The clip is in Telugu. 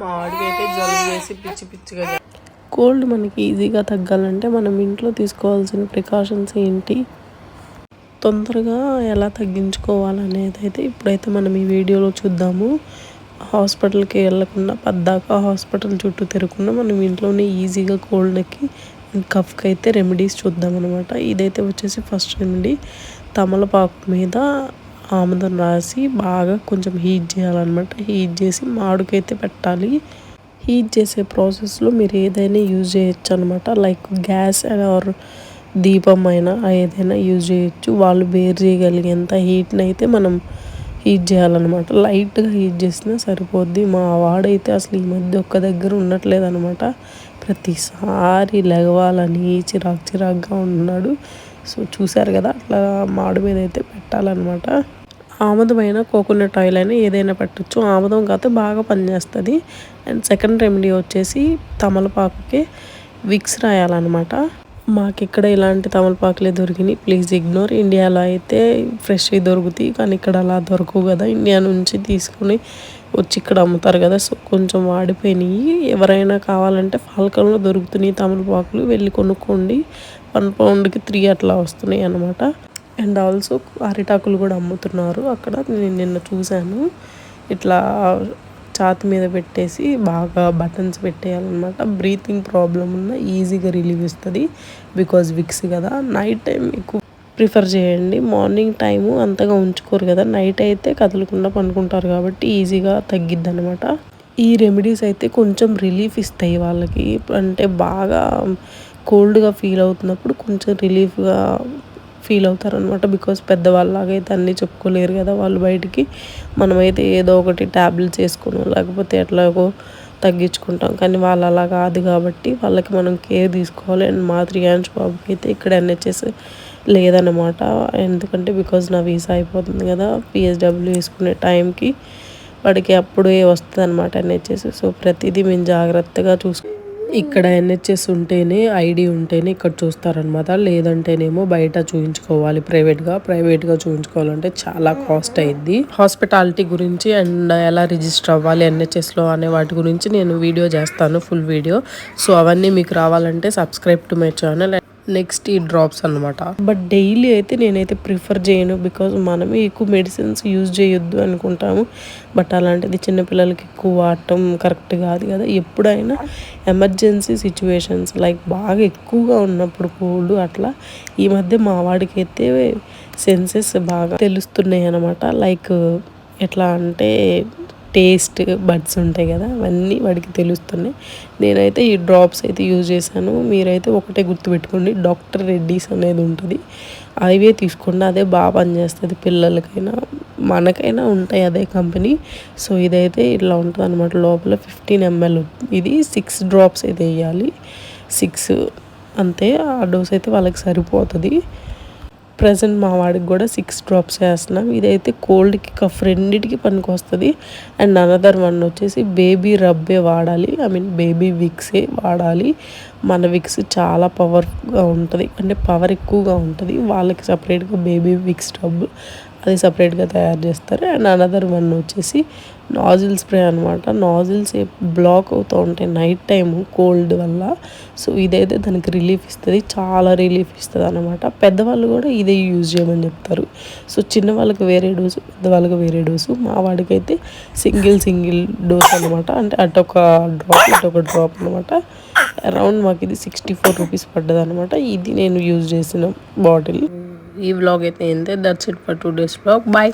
మా అయితే జలుబు చేసి పిచ్చి పిచ్చిగా కోల్డ్ మనకి ఈజీగా తగ్గాలంటే మనం ఇంట్లో తీసుకోవాల్సిన ప్రికాషన్స్ ఏంటి? తొందరగా ఎలా తగ్గించుకోవాలనేది అయితే ఇప్పుడైతే మనం ఈ వీడియోలో చూద్దాము. హాస్పిటల్కి వెళ్ళకుండా పద్దాక హాస్పిటల్ చుట్టూ తిరగకుండా మనం ఇంట్లోనే ఈజీగా కోల్డ్కి కఫ్కి అయితే రెమెడీస్ చూద్దాం అనమాట ఇదైతే వచ్చేసి ఫస్ట్ రెమెడీ తమలపాకు మీద ఆముదం రాసి బాగా కొంచెం హీట్ చేయాలన్నమాట. హీట్ చేసి మాడుకైతే పెట్టాలి. హీట్ చేసే ప్రాసెస్లో మీరు ఏదైనా యూజ్ చేయొచ్చు అనమాట లైక్ గ్యాస్ ఆర్ దీపం అయినా ఏదైనా యూజ్ చేయొచ్చు. వాళ్ళు బేర్ చేయగలిగేంత హీట్ని అయితే మనం హీట్ చేయాలన్నమాట. లైట్గా హీట్ చేసినా సరిపోద్ది. మా వాడైతే అసలు ఈ మధ్య ఒక్క దగ్గర ఉండట్లేదు అనమాట ప్రతిసారి లెగవాలని చిరాకు చిరాకుగా ఉన్నాడు. సో చూశారు కదా? అట్లా మాడు మీద అయితే పెట్టాలన్నమాట. ఆముదమైన కోకోనట్ ఆయిల్ అయినా ఏదైనా పెట్టచ్చు. ఆముదం కాకపోతే బాగా పనిచేస్తుంది. అండ్ సెకండ్ రెమెడీ వచ్చేసి తమలపాకుకి విక్స్ రాయాలన్నమాట. మాకు ఇక్కడ ఇలాంటి తమలపాకులే దొరికినాయి. Please ignore. ఇండియాలో అయితే ఫ్రెష్వి దొరుకుతాయి. కానీ ఇక్కడ అలా దొరకవు కదా. ఇండియా నుంచి తీసుకుని వచ్చి ఇక్కడ అమ్ముతారు కదా. సో కొంచెం వాడిపోయినాయి. ఎవరైనా కావాలంటే ఫాల్కన్లో దొరుకుతున్నాయి తమలపాకులు. వెళ్ళి కొనుక్కోండి. వన్ పౌండ్కి త్రీ అట్లా వస్తున్నాయి అన్నమాట అండ్ ఆల్సో అరిటాకులు కూడా అమ్ముతున్నారు అక్కడ. నేను నిన్న చూశాను. ఇట్లా ఛాతి మీద పెట్టేసి బాగా బటన్స్ పెట్టేయాలన్నమాట. బ్రీతింగ్ ప్రాబ్లం ఉన్న ఈజీగా రిలీవ్ ఇస్తుంది బికాజ్ విక్స్ కదా. నైట్ టైం ఎక్కువ ప్రిఫర్ చేయండి. మార్నింగ్ టైము అంతగా ఉంచుకోరు కదా. నైట్ అయితే కదలకుండా పనుకుంటారు కాబట్టి ఈజీగా తగ్గిద్ది అనమాట ఈ రెమెడీస్ అయితే కొంచెం రిలీఫ్ ఇస్తాయి వాళ్ళకి. అంటే బాగా కోల్డ్గా ఫీల్ అవుతున్నప్పుడు కొంచెం రిలీఫ్గా ఫీల్ అవుతారు అనమాట బికాస్ పెద్దవాళ్ళలాగా అయితే అన్నీ చెప్పుకోలేరు కదా వాళ్ళు బయటికి. మనమైతే ఏదో ఒకటి ట్యాబ్లెట్స్ వేసుకున్నాం లేకపోతే ఎట్లాగో తగ్గించుకుంటాం. కానీ వాళ్ళు అలా కాదు కాబట్టి వాళ్ళకి మనం కేర్ తీసుకోవాలి. అండ్ మా త్రియాంశ్ బాబుకి అయితే ఇక్కడ ఎన్హెచ్ఎస్ లేదన్నమాట. ఎందుకంటే బికాజ్ నా వీసా అయిపోతుంది కదా పిఎస్డబ్ల్యూ వేసుకునే టైంకి వాడికి అప్పుడే వస్తుంది అనమాట ఎన్హెచ్ఎస్. సో ప్రతిదీ మేము జాగ్రత్తగా చూసుకుంటాం ఇక్కడ ఎన్హెచ్ఎస్ ఉంటేనే ఐడి ఉంటేనే ఇక్కడ చూస్తారనమాట లేదంటేనేమో బయట చూపించుకోవాలి ప్రైవేట్గా ప్రైవేట్గా చూపించుకోవాలంటే చాలా కాస్ట్ అయింది హాస్పిటాలిటీ గురించి అండ్ ఎలా రిజిస్టర్ అవ్వాలి ఎన్హెచ్ఎస్లో అనే వాటి గురించి నేను వీడియో చేస్తాను ఫుల్ వీడియో. సో అవన్నీ మీకు రావాలంటే subscribe to my channel. Next ఈ డ్రాప్స్ అనమాట బట్ డైలీ అయితే నేనైతే ప్రిఫర్ చేయను బికాజ్ మనమే ఎక్కువ మెడిసిన్స్ యూజ్ చేయొద్దు అనుకుంటాము. బట్ అలాంటిది చిన్నపిల్లలకి ఎక్కువ వాడటం కరెక్ట్ కాదు కదా. ఎప్పుడైనా ఎమర్జెన్సీ సిచ్యువేషన్స్ లైక్ బాగా ఎక్కువగా ఉన్నప్పుడు కోల్డ్ అట్లా ఈ మధ్య మా వాడికైతే సెన్సెస్ బాగా తెలుస్తున్నాయి అనమాట లైక్ ఎట్లా అంటే టేస్ట్ బడ్స్ ఉంటాయి కదా అవన్నీ వాడికి తెలుస్తున్నాయి. నేనైతే ఈ డ్రాప్స్ అయితే యూజ్ చేశాను. మీరైతే ఒకటే గుర్తుపెట్టుకోండి డాక్టర్ రెడ్డీస్ అనేది ఉంటుంది. అవే తీసుకోండి అదే బాగా పనిచేస్తుంది పిల్లలకైనా మనకైనా ఉంటాయి అదే కంపెనీ. సో ఇదైతే ఇట్లా ఉంటుంది అనమాట లోపల ఫిఫ్టీన్ ఎంఎల్ ఇది సిక్స్ డ్రాప్స్ అయితే వేయాలి. సిక్స్ అంతే ఆ డోస్ అయితే వాళ్ళకి సరిపోతుంది. ప్రజెంట్ మా వాడికి కూడా సిక్స్ డ్రాప్స్ వేస్తున్నాం. ఇదైతే కోల్డ్కి కఫ్ రెండింటికి పనికి వస్తుంది అండ్ అనదర్ వన్ వచ్చేసి బేబీ రబ్బే వాడాలి. ఐ మీన్ బేబీ విక్సే వాడాలి. మన విక్స్ చాలా పవర్గా ఉంటుంది. అంటే పవర్ ఎక్కువగా ఉంటుంది. వాళ్ళకి సపరేట్గా బేబీ విక్స్ డబ్బు అది సపరేట్గా తయారు చేస్తారు. అండ్ అనదర్ వన్ వచ్చేసి నాజిల్ స్ప్రే అనమాట నాజిల్స్ బ్లాక్ అవుతూ ఉంటాయి నైట్ టైము కోల్డ్ వల్ల. సో ఇదైతే దానికి రిలీఫ్ ఇస్తుంది. చాలా రిలీఫ్ ఇస్తుంది అనమాట పెద్దవాళ్ళు కూడా ఇదే యూజ్ చేయమని చెప్తారు. సో చిన్న వాళ్ళకి వేరే డోసు పెద్దవాళ్ళకి వేరే డోసు. మా వాడికైతే సింగిల్ సింగిల్ డోస్ అనమాట అంటే అటొక డ్రాప్ ఇటొక డ్రాప్ అనమాట అరౌండ్ మాకు ఇది సిక్స్టీ ఫోర్ రూపీస్ పడ్డది అనమాట ఇది నేను యూజ్ చేసిన బాటిల్. ఈ వ్లాగ్ అయితే ఏంటే that's it for two days vlog bye